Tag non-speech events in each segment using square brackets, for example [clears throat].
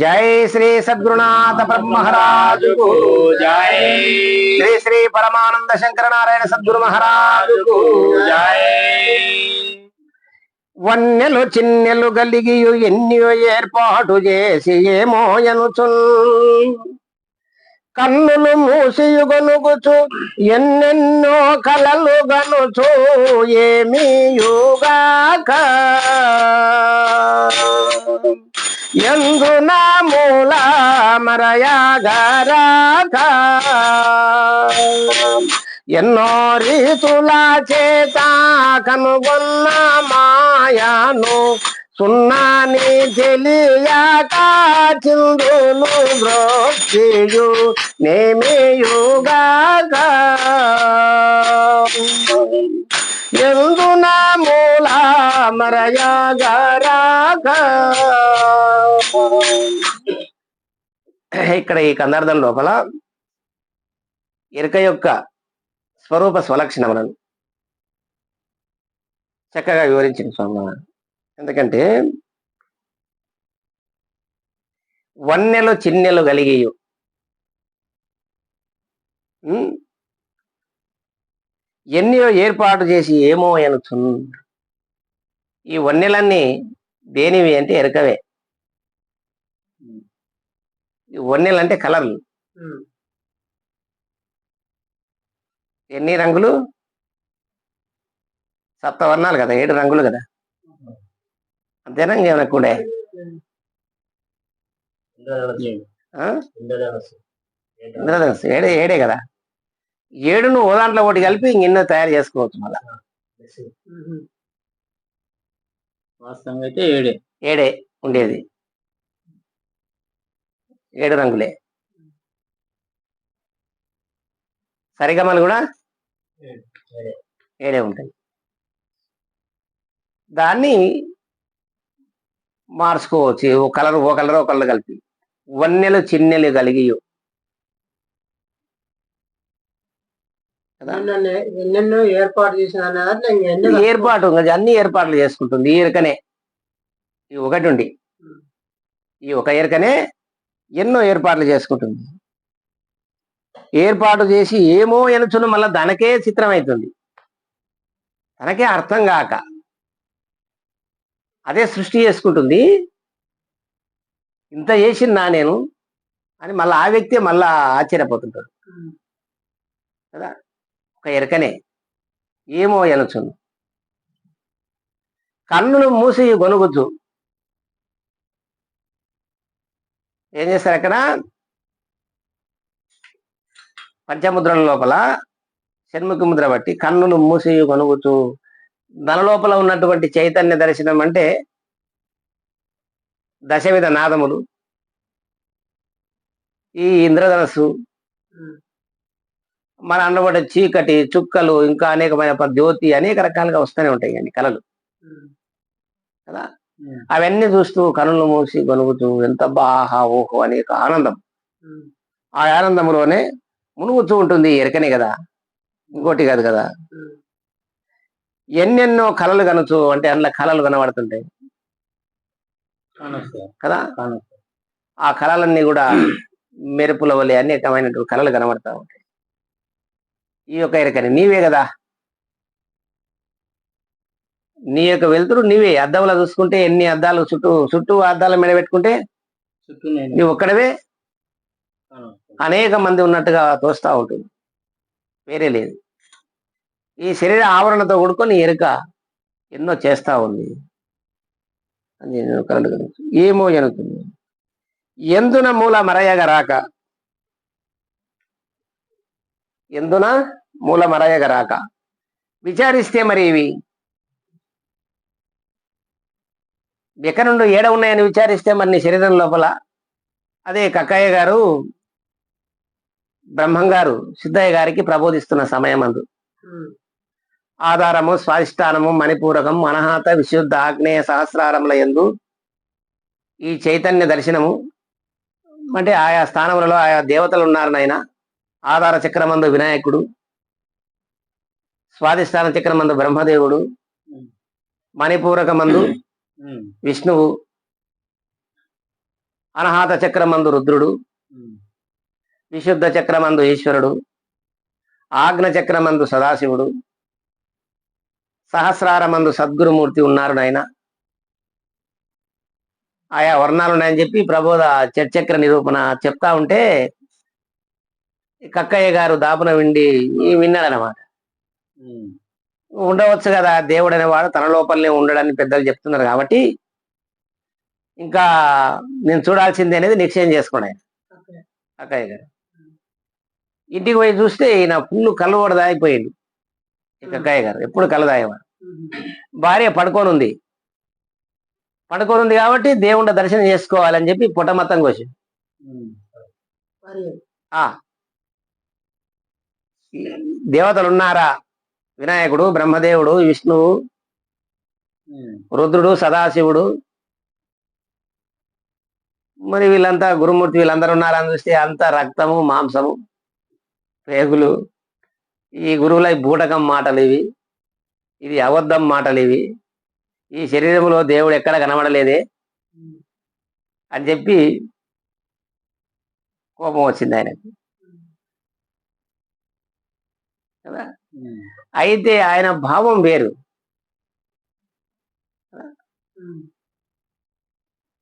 జై శ్రీ సద్గురునాథ బ్రహ్మహరాజుకు జై. శ్రీ శ్రీ పరమానంద శంకర నారాయణ సద్గురు మహారాజుకు జై. వన్నెలు చిన్నెలు గలిగియు ఎన్నో ఏర్పాటు చేసి ఏమో ఎనుచున్ కన్నులు మూసియుగనుగుచు ఎన్నెన్నో కలలు గనుచు ఏమి యుగాక. ఎందు నా మూల మరయాగరాక ఎన్నో రీతుల చేత కనుగొన్న మాయాను సున్నాని తెలియక చిందులు బ్రోక్తియు నేమియుగాక ఎందున మూల మరయాగరాక ఇక్కడ ఈ కందార్థం లోపల ఎరుక యొక్క స్వరూప స్వలక్షణములను చక్కగా వివరించింది స్వామి. ఎందుకంటే వన్నెలు చిన్నెలు కలిగియు. ఉమ్, ఎన్నో ఏర్పాటు చేసి ఏమో అనుచు ఈ వన్నెలన్నీ దేనివి అంటే ఎరకవే. వన్నెలు అంటే కలర్లు ఎన్ని రంగులు? సప్తవర్ణాలు కదా ఏడు రంగులు కదా. అంతేనా ఇంకేమైనా కూడా? ఇంద్రధనుస్సు. ఏడే ఏడే కదా. ఏడును ఓ దాంట్లో ఒకటి కలిపి ఇంకెన్నో తయారు చేసుకోవచ్చు మళ్ళా. వాస్తవంగా అయితే ఏడే. ఏడే ఉండేది. ఏడు రంగులే సరిగమలు కూడా ఏడే ఉంటాయి. దాన్ని మార్చుకోవచ్చు. ఓ కలర్ ఓ కలర్ ఓ కలర్ కలిపి. వన్నెలు చిన్నెలు కలిగి ఏర్పాటు ఇంకా అన్ని ఏర్పాట్లు చేసుకుంటుంది. ఈ ఎరకనే ఈ ఒకటి ఉండి. ఈ ఒక ఎరకనే ఎన్నో ఏర్పాట్లు చేసుకుంటుంది. ఏర్పాటు చేసి ఏమో ఎనుచును మళ్ళీ దానికే చిత్రం అవుతుంది తనకే అర్థం కాక అదే సృష్టి చేసుకుంటుంది. ఇంత చేసిందా నేను? అని మళ్ళీ ఆ వ్యక్తి మళ్ళా ఆశ్చర్యపోతుంటాడు. కదా? ఒక ఎరకనే. ఏమో ఎనుచును. కన్నులు మూసి గొనుగుచు ఏం చేస్తారు అక్కడ? పంచముద్రల లోపల షణ్ముఖ ముద్ర బట్టి కన్నులు మూసి గొనుగుచు దాని లోపల ఉన్నటువంటి చైతన్య దర్శనం అంటే దశవిధ నాదములు ఈ ఇంద్రధనస్సు మన అన్నబడ్డ చీకటి చుక్కలు ఇంకా అనేకమైన జ్యోతి అనేక రకాలుగా వస్తూనే ఉంటాయి అండి కళలు. కదా? అవన్నీ చూస్తూ కనులు మూసి గొనుగుతూ ఎంత బాహా ఓహో అనే ఒక ఆనందం. ఆ ఆనందంలోనే మునుగుతూ ఉంటుంది ఎరకనే కదా. ఇంకోటి కాదు కదా. ఎన్నెన్నో కళలు కనుచు అంటే అందులో కళలు కనబడుతుంటాయి. కదా? ఆ కళలన్నీ కూడా మెరుపుల వల్ల అనేకమైనటువంటి కళలు కనబడతా ఉంటాయి. ఈ యొక్క ఎరకని నీవే కదా. నీ యొక్క వెలుతురు నీవే. అద్దంలో చూసుకుంటే ఎన్ని అద్దాలు చుట్టూ చుట్టూ అద్దాల మీద పెట్టుకుంటే నీవు ఒక్కడవే. అనేక మంది ఉన్నట్టుగా తోస్తా ఉంటుంది. వేరే లేదు. ఈ శరీర ఆవరణతో కూడుకొని ఎరుక ఎన్నో చేస్తా ఉంది. అని ఏమో జరుగుతుంది. ఎందున మూల మరయగ రాక? ఎందున మూల మరయగ రాక? విచారిస్తే మరి ఇవి? నుండి ఏడ ఉన్నాయని విచారిస్తే మరి నీ శరీరం లోపల? అదే కక్కయ్య గారు బ్రహ్మం గారు సిద్ధయ్య గారికి ప్రబోధిస్తున్న సమయం అందు. ఆధారము స్వాధిష్టానము మణిపూరకం మనహాత విశుద్ధ ఆగ్నేయ సహస్రారముల యందు ఈ చైతన్య దర్శనము అంటే ఆయా స్థానములలో ఆయా దేవతలు ఉన్నారు నాయన. ఆధార చక్రమందు వినాయకుడు స్వాధిష్టాన చక్రమందు బ్రహ్మదేవుడు మణిపూరకమందు [clears throat] విష్ణువు అనహాత చక్రమందు రుద్రుడు. విశుద్ధ చక్రమందు ఈశ్వరుడు ఆగ్న చక్రమందు సదాశివుడు సహస్రారమందు సద్గురుమూర్తి ఉన్నారు నాయన ఆయా వర్ణాలు ఉన్నాయని చెప్పి ప్రబోధ చర్చక్ర నిరూపణ చెప్తా ఉంటే కక్కయ్య గారు దాపున విండి విన్నాడనమాట. ఉండవచ్చు కదా. దేవుడు అనేవాడు తన లోపలనే ఉండడని పెద్దలు చెప్తున్నారు కాబట్టి ఇంకా నేను చూడాల్సింది అనేది నిశ్చయం చేసుకోండి. ఓకే. అక్కయ్య గారు. ఇంటికి పోయి చూస్తే ఈయన ఫుల్ కళ్ళు దాగిపోయింది. ఈ కక్కయ్య గారు ఎప్పుడు ఉమ్. భార్య పడుకొని ఉంది పడుకొని ఉంది కాబట్టి దేవుడి దర్శనం చేసుకోవాలని చెప్పి పుట్టమత్తం కోసి ఉమ్. మరి ఆ. దేవతలు ఉన్నారా? వినాయకుడు బ్రహ్మదేవుడు విష్ణువు రుద్రుడు సదాశివుడు. మరి వీళ్ళంతా గురుమూర్తి వీళ్ళందరూ ఉన్నారని చూస్తే అంత రక్తము మాంసము పేగులు ఈ గురువుల బూటకం మాటలు ఇవి. ఇది అబద్ధం మాటలు ఇవి. ఈ శరీరంలో దేవుడు ఎక్కడ కనబడలేదే అని చెప్పి కోపం వచ్చింది ఆయనకు. కదా? అయితే ఆయన భావం వేరు.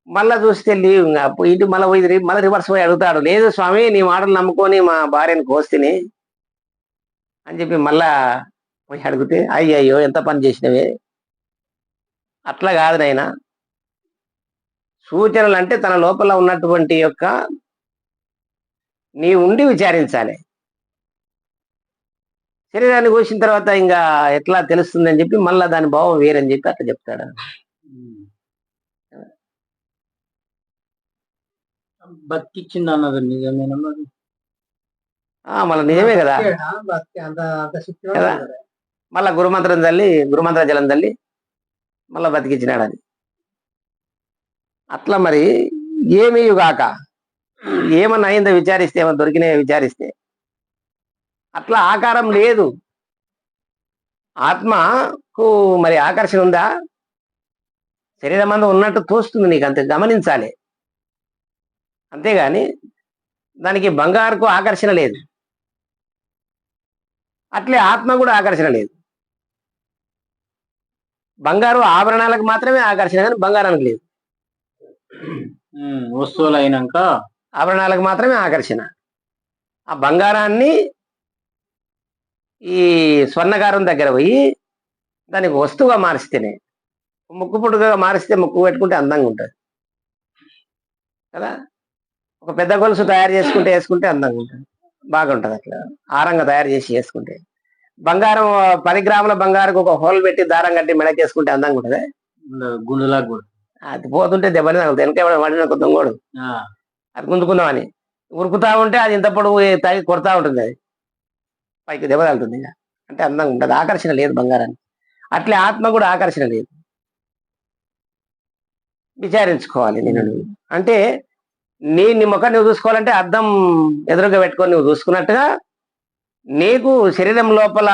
మళ్ళా చూస్తే లీవ్ ఇంకా ఇటు మళ్ళీ పోయి మళ్ళీ రివర్స్ పోయి అడుగుతాడు. లేదు స్వామి నీ మాటలు నమ్ముకొని మా భార్యను కోస్తిని అని చెప్పి మళ్ళా పోయి అడిగితే అయ్యయ్యో ఎంత పని చేసినవే. అట్లా కాదు నాయన. సూచనలు అంటే తన లోపల ఉన్నటువంటి యొక్క నీ ఉండి విచారించాలి. శరీరాన్ని కోసిన తర్వాత ఇంకా ఎట్లా తెలుస్తుందని చెప్పి మళ్ళా దాని భావం వేరని చెప్పి అట్లా చెప్తాడు. బతికిచ్చింది అన్నది నిజమేనా మళ్ళీ నిజమే కదా కదా? మళ్ళా గురుమంత్రం తల్లి గురుమంత్ర జలం తల్లి మళ్ళా బతికించినాడు అది అట్లా మరి ఏమీ గాక ఏమన్నా అయిందో విచారిస్తే ఏమన్నా దొరికినాయో విచారిస్తే అట్లా ఆకారం లేదు. ఆత్మకు మరి ఆకర్షణ ఉందా? శరీరం అంతా ఉన్నట్టు తోస్తుంది నీకు అంతే గమనించాలి. అంతేగాని దానికి బంగారుకు ఆకర్షణ లేదు. అట్లే ఆత్మ కూడా ఆకర్షణ లేదు. బంగారు ఆభరణాలకు మాత్రమే ఆకర్షణ కానీ బంగారానికి లేదు. వస్తువులు అయినాక ఆభరణాలకు మాత్రమే ఆకర్షణ. ఆ బంగారాన్ని ఈ స్వర్ణకారం దగ్గర పోయి దానికి వస్తువుగా మారిస్తేనే ముక్కు పుట్టుకగా మారిస్తే ముక్కు పెట్టుకుంటే అందంగా ఉంటుంది. కదా? ఒక పెద్ద గొలుసు తయారు చేసుకుంటే వేసుకుంటే అందంగా ఉంటుంది. బాగుంటుంది అట్లా. ఆరంగా తయారు చేసి వేసుకుంటే. బంగారం పది గ్రాముల బంగారకు ఒక హోల్ పెట్టి దారం కట్టి మెడకేసుకుంటే అందంగా ఉంటుంది? గుండెలాగా కూడా. అది పోతుంటే తగులుతాయి. వెనక పడిన ఒక దొంగోడు. అది గుంజుకుందామని. ఉరుకుతా ఉంటే అది ఇంత పొడవు తాగి కొడతా ఉంటుంది అది. పైకి దెబ్బ తగులుతుంది ఇక. అంటే అందంగా ఉంటుంది ఆకర్షణ లేదు బంగారానికి. అట్లే ఆత్మ కూడా ఆకర్షణ లేదు. విచారించుకోవాలి నేను. అంటే నీ నీ ముఖం నువ్వు చూసుకోవాలంటే అద్దం ఎదురుగా పెట్టుకొని నువ్వు చూసుకున్నట్టుగా నీకు శరీరం లోపల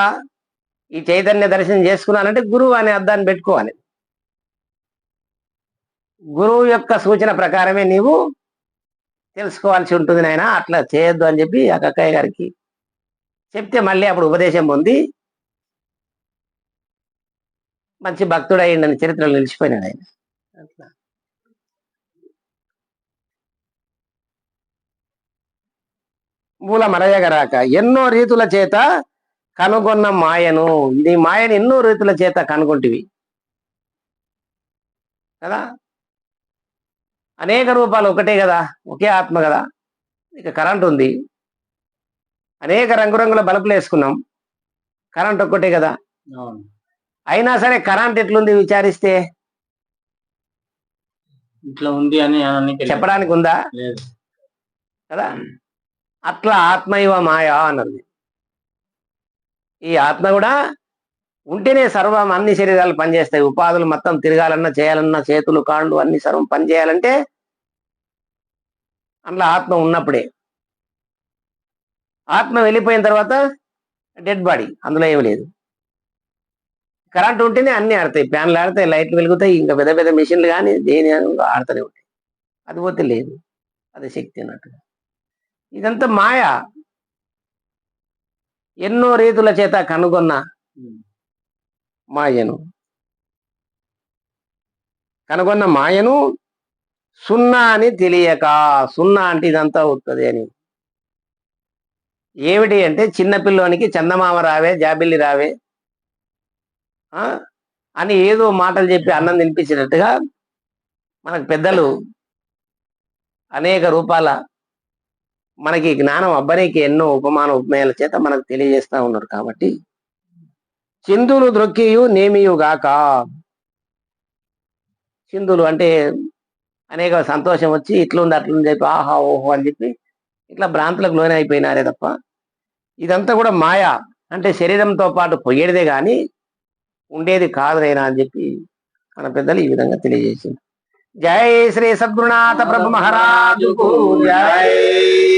ఈ చైతన్య దర్శనం చేసుకున్నానంటే గురువు అనే అద్దాన్ని పెట్టుకోవాలి. గురువు యొక్క సూచన ప్రకారమే నీవు తెలుసుకోవాల్సి ఉంటుంది నాయన. అట్లా చేయొద్దు అని చెప్పి ఆ కక్కయ్య గారికి చెప్తే మళ్ళీ అప్పుడు ఉపదేశం పొంది మంచి భక్తుడు అయ్యిండని చరిత్రలో నిలిచిపోయినాడు ఆయన. అట్లా. మూల మరయగరాక ఎన్నో రీతుల చేత కనుగొన్న మాయను. నీ మాయను ఎన్నో రీతుల చేత కనుగొంటివి. కదా? అనేక రూపాలు ఒకటే కదా? ఒకే ఆత్మ కదా? ఇక కరెంట్ ఉంది. అనేక రంగురంగుల బల్బులు వేసుకున్నాం. కరెంట్ ఒక్కటే కదా. అయినా సరే కరెంట్ ఎట్లుంది విచారిస్తే? ఇట్లా ఉంది అని. చెప్పడానికి ఉందా? కదా? అట్లా ఆత్మ ఇవ మాయా అన్నది. ఈ ఆత్మ కూడా ఉంటేనే సర్వం అన్ని శరీరాలు పనిచేస్తాయి. ఉపాధులు మొత్తం తిరగాలన్నా చేయాలన్నా చేతులు కాళ్ళు అన్ని సర్వం పనిచేయాలంటే అందులో ఆత్మ ఉన్నప్పుడే. ఆత్మ వెళ్ళిపోయిన తర్వాత డెడ్ బాడీ అందులో ఏమి లేదు. కరెంట్ ఉంటేనే అన్ని ఆడతాయి ఫ్యాన్లు ఆడతాయి లైట్లు వెలుగుతాయి ఇంకా పెద్ద పెద్ద మిషన్లు కానీ దేని ఆడుతూనే ఉంటాయి. అది పోతే లేదు అది శక్తి అన్నట్టుగా. ఇదంతా మాయ. ఎన్నో రీతుల చేత కనుగొన్న మాయను. కనుగొన్న మాయను సున్నా అని తెలియక సున్నా అంటే ఇదంతా అవుతుంది అని. ఏమిటి అంటే చిన్న పిల్లోనికి చందమామ రావే జాబిల్లి రావే. ఆ? అని ఏదో మాటలు చెప్పి అన్నం తినిపించినట్టుగా మనకు పెద్దలు అనేక రూపాల మనకి జ్ఞానం అబ్బరికి ఎన్నో ఉపమాన ఉపమేయాల చేత మనకు తెలియజేస్తా ఉన్నారు కాబట్టి చిందులు ద్రొక్కియు నేమియు గాక. చిందులు అంటే అనేక సంతోషం వచ్చి ఇట్లుంది అట్లుంది చెప్పి ఆహా ఓహో అని చెప్పి ఇట్లా భ్రాంతులకు లోనే అయిపోయినారే తప్ప ఇదంతా కూడా మాయ. అంటే శరీరంతో పాటు పోయేదే కానీ ఉండేది కాదునైనా అని చెప్పి మన పెద్దలు ఈ విధంగా తెలియజేసింది. జై శ్రీ సద్గురునాథ ప్రభు మహారాజు జై.